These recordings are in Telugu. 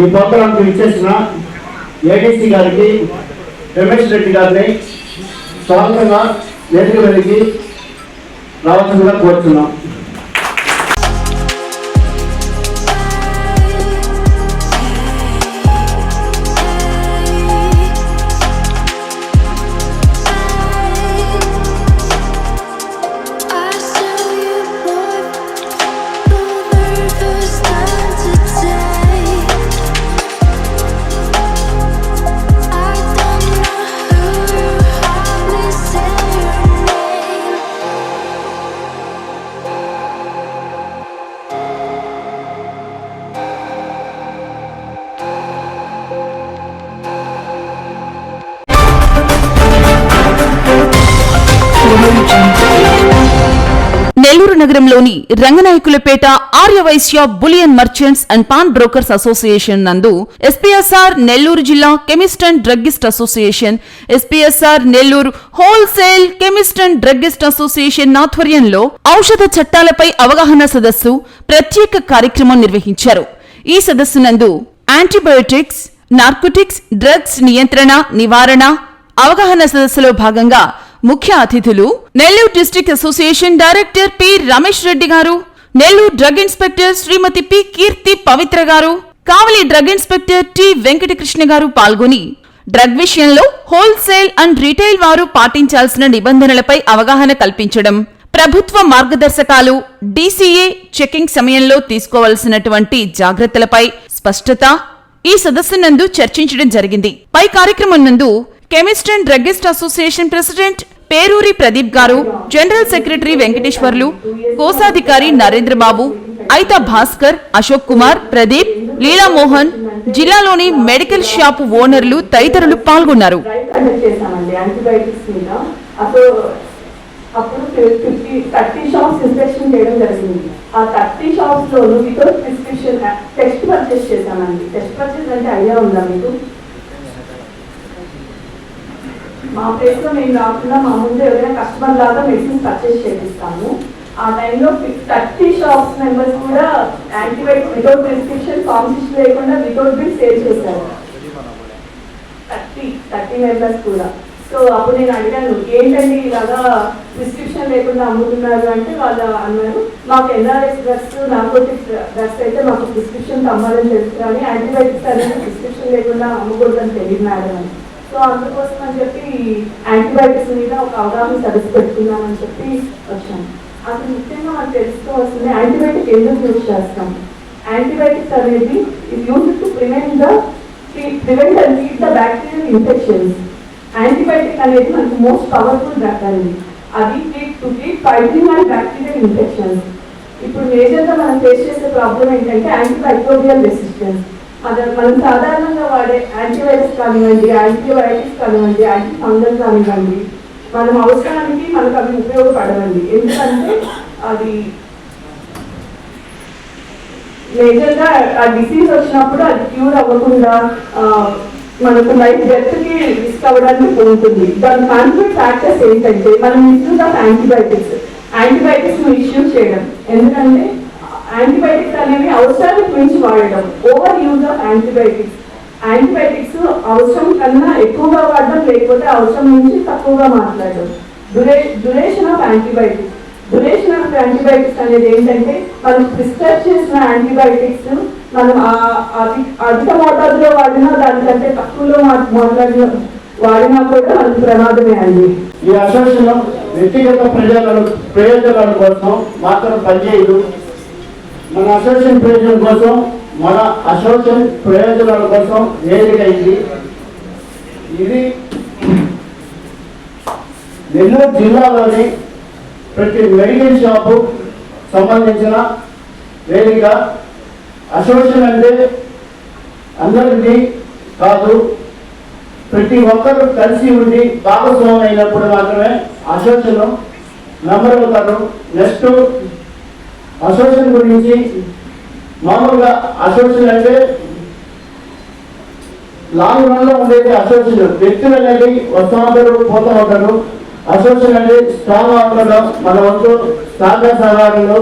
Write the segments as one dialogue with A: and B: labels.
A: ఈ ప్రోగ్రాంకి విచ్చేసిన ఏడీసీ గారికి రమేష్ రెడ్డి గారిని స్వాగతంగా వేదిక వెలిగి రావాల్సిందిగా కోరుతున్నాం.
B: నగరంలోని Ranganayakulapeta Aryavysya bullion merchants and pawn brokers association నందు ఎస్పీఎస్ఆర్ నెల్లూరు జిల్లా chemist and druggist association SPSR Nellore wholesale chemist and druggist association ఆధ్వర్యంలో ఔషధ చట్టాలపై అవగాహన సదస్సు ప్రత్యేక కార్యక్రమం నిర్వహించారు. ఈ సదస్సు నందు యాంటీబయోటిక్స్ నార్కోటిక్స్ డ్రగ్స్ నియంత్రణ నివారణ అవగాహన సదస్సులో భాగంగా ముఖ్య అతిథులు Nellore district association director P Ramesh Reddy garu Nellore drug inspector Shrimati P Keerthi Pavitra garu Kavali drug inspector T Venkatakrishna garu పాల్గొని డ్రగ్ విషయంలో హోల్సేల్ అండ్ రీటైల్ వారు పాటించాల్సిన నిబంధనలపై అవగాహన కల్పించడం ప్రభుత్వ మార్గదర్శకాలు డీసీఏ చెకింగ్ సమయంలో తీసుకోవలసినటువంటి జాగ్రత్తలపై స్పష్టత ఈ సదస్సు నందు చర్చించడం జరిగింది. పై కార్యక్రమం నందు chemist and druggist association president Peruri Pradeep garu general secretary Venkateswarlu కోశాధికారి నరేంద్రబాబు ఐత భాస్కర్ అశోక్ కుమార్ ప్రదీప్ లీలామోహన్ జిల్లాలోని మెడికల్ షాపు ఓనర్లు తదితరులు పాల్గొన్నారు.
C: అప్పుడు ఫిఫ్టీ థర్టీ షాప్స్ ఇన్స్పెక్షన్ చేయడం జరిగింది. ఆ thirty without prescription test purchase test purchase అంటే ఐడియా ఉందా మీకు? మా ప్లేస్లో మేము కాకుండా మా ముందు ఎవరైనా కస్టమర్ లాగా మెడిసిన్స్ పర్చేస్ చేపిస్తాము. ఆ టైంలో థర్టీ షాప్స్ మెంబర్స్ కూడా యాంటీబయాటిక్ వితౌట్ ప్రిస్క్రిప్షన్ ఫార్మసిస్ట్ లేకుండా వితౌట్ బిల్ సేల్ చేశారు. థర్టీ థర్టీ మెంబర్స్ కూడా. సో అప్పుడు నేను అడిగాను ఏంటండి ఇలాగా ప్రిస్క్రిప్షన్ లేకుండా అమ్ముతున్నారు? అంటే వాళ్ళు అన్నారు మాకు ఎన్ఆర్ఎస్ డ్రగ్స్ నార్కోటిక్స్ డ్రగ్స్ అయితే మాకు ప్రిస్క్రిప్షన్ అమ్మాలని తెలుసు కానీ యాంటీబయాటిక్స్ అనేది ప్రిస్క్రిప్షన్ లేకుండా అమ్మకూడదని తెలియదు మేడం అని సో అందుకోసం అని చెప్పి యాంటీబయాటిక్స్ మీద ఒక అవగాహన సదస్సు పెట్టుకున్నామని చెప్పి వచ్చాను. అసలు ముఖ్యంగా మనం తెలుసుకోవాల్సింది యాంటీబయాటిక్ ఎందుకు యూజ్ చేస్తాం? యాంటీబయాటిక్స్ అనేది ఇది use to prevent the prevent and treat the bacterial infections antibiotic అనేది మనకు మోస్ట్ పవర్ఫుల్ డ్రగ్ అండి అది treat to treat fighting and bacterial infections ఇప్పుడు మేజర్గా మనం ఫేస్ చేసే ప్రాబ్లం ఏంటంటే యాంటీబయాక్టోరియల్ రెసిస్టెన్స్ అది మనం సాధారణంగా వాడే యాంటీవైరస్ కానివ్వండి యాంటీబయాటిక్స్ కానివ్వండి యాంటీ ఫంగల్ కానివ్వండి మనం అవసరానికి మనకు అవి ఉపయోగపడవండి. ఎందుకంటే అది మేజర్గా ఆ డిసీజ్ వచ్చినప్పుడు అది క్యూర్ అవ్వకుండా మనకు లైఫ్ డెత్కి రిస్క్ అవ్వడానికి ఉంటుంది. దాని కాన్ఫ్లిక్ట్ ఫ్యాక్టర్స్ ఏంటంటే మనం misuse of antibiotics antibiotics misuse చేయడం. ఎందుకంటే యాంటీబయాటిక్స్ అనేవి అవసరానికి మించి వాడడం. Over use of antibiotics antibiotics అవసరం కన్నా ఎక్కువగా వాడడం లేకపోతే అవసరం నుంచి తక్కువగా మాట్లాడడం. Dura duration of antibiotics duration of antibiotics అనేది ఏంటంటే మనం ప్రిస్క్రైబ్ చేసిన యాంటీబయాటిక్స్ మనం అధిక మోతాదులో వాడినా దానికంటే తక్కువలో మా- మాట్లాడిన వాడినా కూడా మనకు ప్రమాదమే అండి.
A: ఈ అసోసియేషన్ వ్యక్తిగత ప్రయోజనాల ప్రయోజనాల కోసం మాత్రం పనిచేయదు. మన అసోసియేషన్ ప్రయోజనం కోసం మన అసోసియేషన్ ప్రయోజనాల కోసం వేదికైంది ఇది. నెల్లూరు జిల్లాలోని ప్రతి మెడికల్ షాపు సంబంధించిన వేదిక. అసోసియేషన్ అంటే అందరికీ కాదు ప్రతి ఒక్కరు కలిసి ఉండి భాగస్వామి అయినప్పుడు మాత్రమే అసోసియేషన్ నెంబర్ అవుతారు. నెక్స్ట్ అసోసియేషన్ గురించి మామూలుగా అసోసియేషన్ అంటే లాంగ్ రన్లో ఉండేది అసోసియేషన్. వ్యక్తులు అనేది వస్తూ ఉంటారు పోతూ ఉంటారు అసోసియేషన్ అనేది స్ట్రాంగ్ ఉండడం మన వంతు సహకార సహకారాలు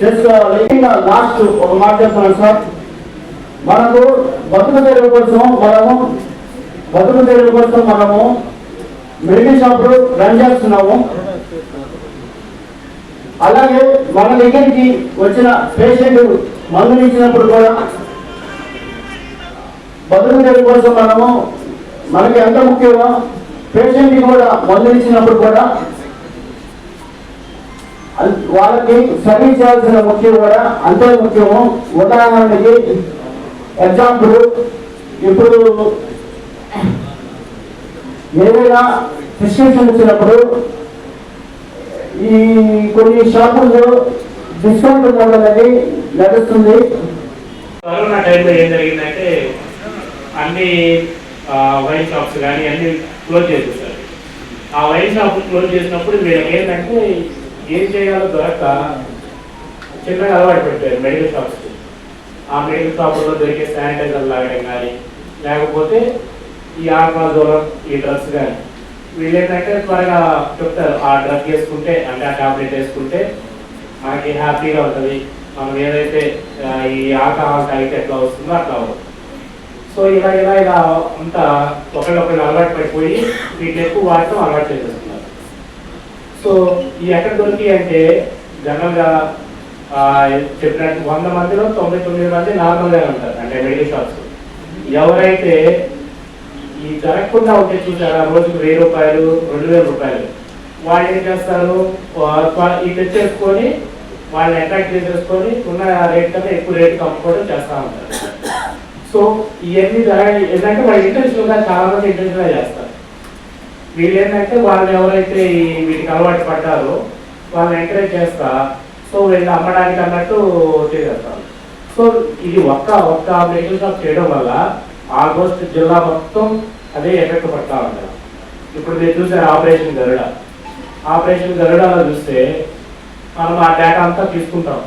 A: చేసుకోవాలి. లాస్ట్ ఒక మాట చెప్తున్నాను సార్. మనకు బతుకు తెరువు కోసం మనము బతుకు తెరువు కోసం మనము మెడికల్ షాపులు రన్ చేస్తున్నాము. అలాగే మన దగ్గరికి వచ్చిన పేషెంట్ మందులు ఇచ్చినప్పుడు కూడా బదులు తెరువు కోసం మనము మనకి ఎంత ముఖ్యమో పేషెంట్కి కూడా మందులు ఇచ్చినప్పుడు కూడా వాళ్ళకి సర్వీస్ చేయాల్సిన ముఖ్యం కూడా అంతే ముఖ్యము. ఉదాహరణకి ఎగ్జాంపుల్ ఇప్పుడు ఏదైనా ప్రిస్క్రిప్షన్ ఇచ్చినప్పుడు ఈ కొన్ని షాపుల్లో డిస్కౌంట్ మోడల్ అనేది నడుస్తుంది.
D: కరోనా టైంలో ఏం జరిగిందంటే అన్ని వైన్ షాప్స్ కానీ అన్ని క్లోజ్ చేసేసారు ఆ వైన్ షాప్ క్లోజ్ చేసినప్పుడు వీళ్ళకి ఏంటంటే ఏం చేయాలో దొరక చిన్నగా అలవాటు పెట్టారు మెడికల్ షాప్స్. ఆ మెడికల్ షాపుల్లో దొరికే శానిటైజర్ లాగడం కానీ లేకపోతే ఈ ఆల్కహాల్ ఈ డ్రగ్స్ కానీ వీళ్ళు ఏంటంటే త్వరగా చెప్తారు ఆ డ్రగ్ వేసుకుంటే అంటే ఆ టాబ్లెట్ వేసుకుంటే మనకి హ్యాపీగా ఉంటుంది. మనం ఏదైతే ఈ ఆల్కహాల్ తాగితే ఎట్లా వస్తుందో అట్లా సో ఇలా ఇలా ఇలా అంతా ఒకళ్ళొకళ్ళు అలవాటు పడిపోయి వీటిని ఎక్కువ వాడటం అలవాటు చేసేస్తున్నారు. సో ఈ ఎక్కడ దొరికి అంటే జనరల్గా చెప్పినట్టు వంద మందిలో తొంభై తొమ్మిది మంది నార్మల్గా ఉంటారు అంటే మెడికల్ షాప్స్. ఎవరైతే ఈ జరగకుండా ఉంటే చూసారా రోజుకు వెయ్యి రూపాయలు రెండు వేల రూపాయలు. వాళ్ళు ఏం చేస్తారు? ఈ తెచ్చేసుకొని వాళ్ళని అట్రాక్ట్ చేసేసుకొని ఉన్న రేట్ కన్నా ఎక్కువ రేట్ అమ్ముకోవడం చేస్తూ ఉంటారు. సో ఇవన్నీ జరగ ఏంటంటే వాళ్ళు ఇంటెన్షనల్గా చాలా మంది ఇంటెన్షనల్గా చేస్తారు. వీళ్ళు ఏంటంటే వాళ్ళు ఎవరైతే ఈ వీటికి అలవాటు పడ్డారో వాళ్ళని ఎంకరేజ్ చేస్తా సో వీళ్ళు అమ్మడానికి అన్నట్టు చేసేస్తారు. సో ఇది ఒక్క ఒక్క మెడికల్ షాప్ చేయడం వల్ల ఆల్మోస్ట్ జిల్లా మొత్తం అదే ఎఫెక్ట్ పడతా ఉంటారు ఇప్పుడు మీరు చూసారు ఆపరేషన్ గరుడ. ఆపరేషన్ గరుడలో చూస్తే మనం ఆ డేటా అంతా తీసుకుంటాం.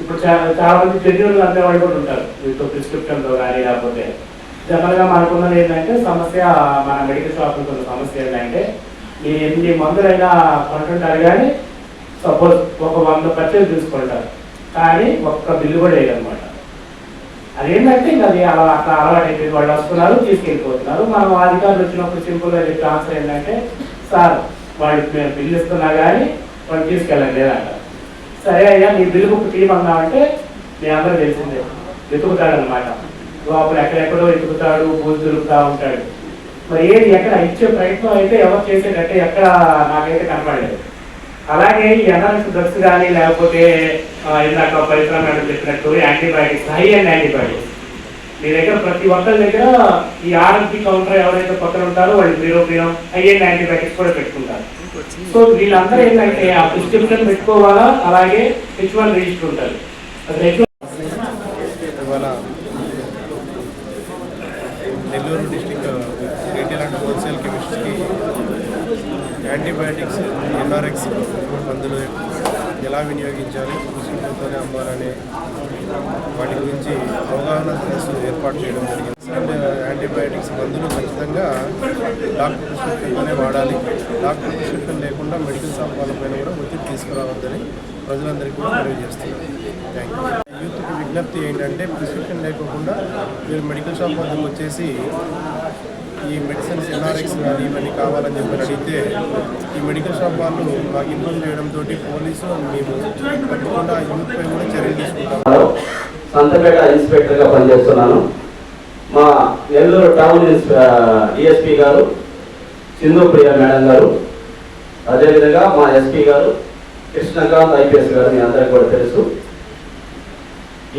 D: ఇప్పుడు చాలా మంది జెన్యున్లు అనే వాళ్ళు కూడా ఉంటారు. వీటితో ప్రిస్క్రిప్షన్తో కానీ లేకపోతే జనరల్గా మనకున్నది ఏంటంటే సమస్య మన మెడికల్ షాప్లో ఉన్న సమస్య ఏంటంటే మీరు ఎన్ని మందులైనా కొంటుంటారు కానీ సపోజ్ ఒక వంద పర్చేజ్ తీసుకుంటారు. కానీ ఒక్క బిల్లు కూడా అదేంటంటే ఇంకా అది అలా అట్లా అలవాటు అయిపోయింది. వాళ్ళు వస్తున్నారు తీసుకెళ్ళిపోతున్నారు. మనం అధికారులు వచ్చినప్పుడు సింపుల్గా చెప్పే ఆన్సర్ ఏంటంటే సార్ వాళ్ళు మేము బిల్లు ఇస్తున్నా కానీ వాళ్ళు తీసుకెళ్ళండి లేదంట. సరే అయ్యా మీ బిల్లు ఒక టీం అన్నామంటే మీ అందరూ తెలిసిందే. వెతుకుతాడు అనమాట లోపల ఎక్కడెక్కడో వెతుకుతాడు బూజు దొరుకుతా ఉంటాడు. మరి ఏది ఎక్కడ ఇచ్చే ప్రయత్నం అయితే ఎవరు చేసేటట్టే ఎక్కడ నాకైతే కనపడలేదు. అలాగే ఈ ఎన్ఆర్ఎస్ డ్రగ్స్ కానీ లేకపోతే ఇందాక పరిశ్రమ మేడం చెప్పినట్టు యాంటీబయాటిక్స్ హై అండ్ యాంటీబయాటిక్స్. మీ దగ్గర ప్రతి ఒక్కరి దగ్గర ఈ ఆర్ఎంపి కౌంటర్ ఎవరైతే పక్కన ఉంటారో వాళ్ళు ప్యూరోపియం హై అండ్ యాంటీబయాటిక్స్ కూడా పెట్టుకుంటారు. సో వీళ్ళందరూ ఏంటంటే ఆ ప్రిస్క్రిప్షన్ పెట్టుకోవాలా? అలాగే హెచ్ వన్ రిజిస్టర్ ఉంటుంది. అది హెచ్
E: ఇవాళ Nellore district retail and wholesale కెమిస్ట్కి antibiotics NRX మందులు ఎలా వినియోగించాలి ప్రిస్క్రిప్షన్తోనే అమ్మాలని వాటి గురించి అవగాహన ఏర్పాటు చేయడం జరిగింది. యాంటీబయాటిక్స్ uh, మందులు ఖచ్చితంగా డాక్టర్ ప్రిస్క్రిప్షన్తోనే వాడాలి. డాక్టర్ ప్రిస్క్రిప్షన్ లేకుండా మెడికల్ షాప్ వాళ్ళపైన కూడా ఒత్తిడి తీసుకురావద్దని ప్రజలందరికీ కూడా తెలియజేస్తున్నాను. థ్యాంక్ యూ యూత్కి విజ్ఞప్తి ఏంటంటే ప్రిస్క్రిప్షన్ లేకుండా మీరు మెడికల్ షాప్ వద్దకు వచ్చేసి ఈ మెడిసిన్స్ ఎన్ఆర్ఎక్స్ కానీ ఇవన్నీ కావాలని చెప్పి అడిగితే ఈ మెడికల్ షాప్ వాళ్ళు మాకు ఇన్ఫార్మ్ చేయడంతో పోలీసు మేము తప్పకుండా యూత్ పై కూడా చర్యలు తీసుకుంటాం.
F: సంతపేట ఇన్స్పెక్టర్గా పనిచేస్తున్నాను. మా నెల్లూరు టౌన్ డిఎస్పి గారు సింధు ప్రియ మేడం గారు అదేవిధంగా మా ఎస్పీ గారు కృష్ణకాంత్ ఐపీఎస్ గారు మీ అందరికీ కూడా తెలుసు.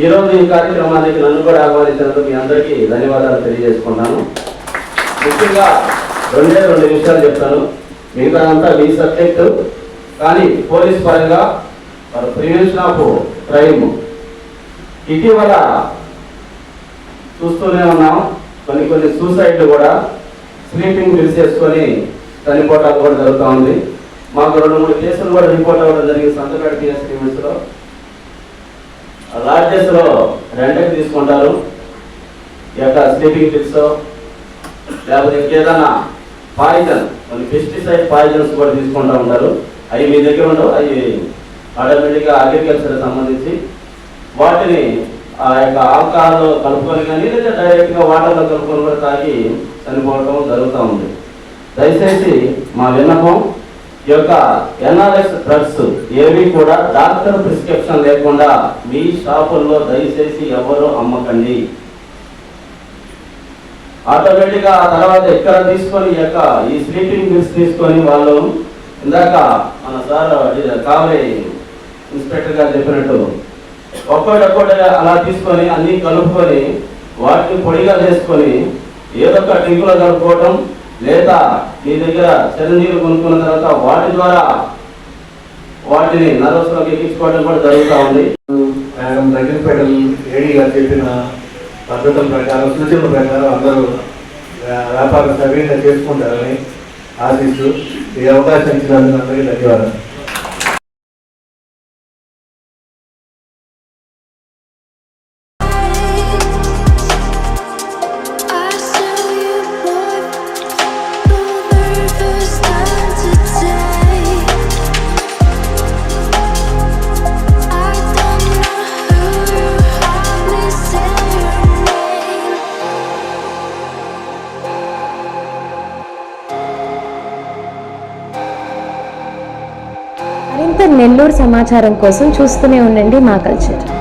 F: ఈరోజు ఈ కార్యక్రమానికి నన్ను కూడా ఆహ్వానించినందుకు మీ అందరికీ ధన్యవాదాలు తెలియజేసుకున్నాను ముఖ్యంగా రెండే రెండు విషయాలు చెప్తాను. మిగతా అంతా మీ సబ్జెక్టు. కానీ పోలీస్ పరంగా ప్రివెన్షన్ ఆఫ్ క్రైమ్. ఇటీవల చూస్తూనే ఉన్నాం. కొన్ని కొన్ని సూసైడ్లు కూడా స్లీపింగ్ మిస్ చేసుకొని చనిపోవటాలు కూడా జరుగుతూ ఉంది. మాకు రెండు మూడు కేసులు కూడా రిపోర్ట్ అవ్వడం జరిగింది. సంతకాడ పిఎస్ లిమిట్స్లో లాడ్జెస్లో రెంట్కి తీసుకుంటారు. ఈ యొక్క స్లీపింగ్ పిల్స్ లేకపోతే ఇంకేదైనా పాయిజన్ కొన్ని పెస్టిసైడ్ పాయిజన్స్ కూడా తీసుకుంటూ ఉంటారు. అవి మీ దగ్గర ఉండవు అవి ఆటోమేటిక్గా అగ్రికల్చర్ సంబంధించి వాటిని ఆ యొక్క ఆల్కహాల్ కలుపుకొని కానీ లేదా డైరెక్ట్గా వాటర్లో కలుపుకొని కూడా తాగి చనిపోవడం జరుగుతూ ఉంది. దయచేసి మా విన్నపం ఈ యొక్క ఎన్ఆర్ఎస్ డ్రగ్స్ ఏవి కూడా డాక్టర్ ప్రిస్క్రిప్షన్ లేకుండా మీ షాపుల్లో దయచేసి ఎవరు అమ్మకండి. ఆటోమేటిక్గా ఆ తర్వాత ఎక్కడ తీసుకొని యొక్క ఈ స్లీపింగ్ బిల్స్ తీసుకొని వాళ్ళు ఇందాక మన సార్ కావలి ఇన్స్పెక్టర్ గారు చెప్పినట్టు ఒక్కొక్కటి అలా తీసుకొని అన్ని కలుపుకొని వాటిని పొడిగా చేసుకొని ఏదో ఒక డ్రింకులో కలుపుకోవటం లేదా మీ దగ్గర చిరంజీవి కొనుక్కున్న తర్వాత వాటి ద్వారా వాటిని నరస్లోకి ఎక్కించుకోవడం కూడా జరుగుతూ ఉంది.
G: మేడం దగ్గరపేటలు చెప్పిన పద్ధతుల ప్రకారం సూచనల ప్రకారం అందరూ వ్యాపారం సవ్యంగా చేసుకుంటారని ఆశిస్తూ ఈ అవకాశం ఇచ్చినందుకు అందరికీ ధన్యవాదాలు.
H: సమాచారం కోసం చూస్తూనే ఉండండి మా కల్చర్.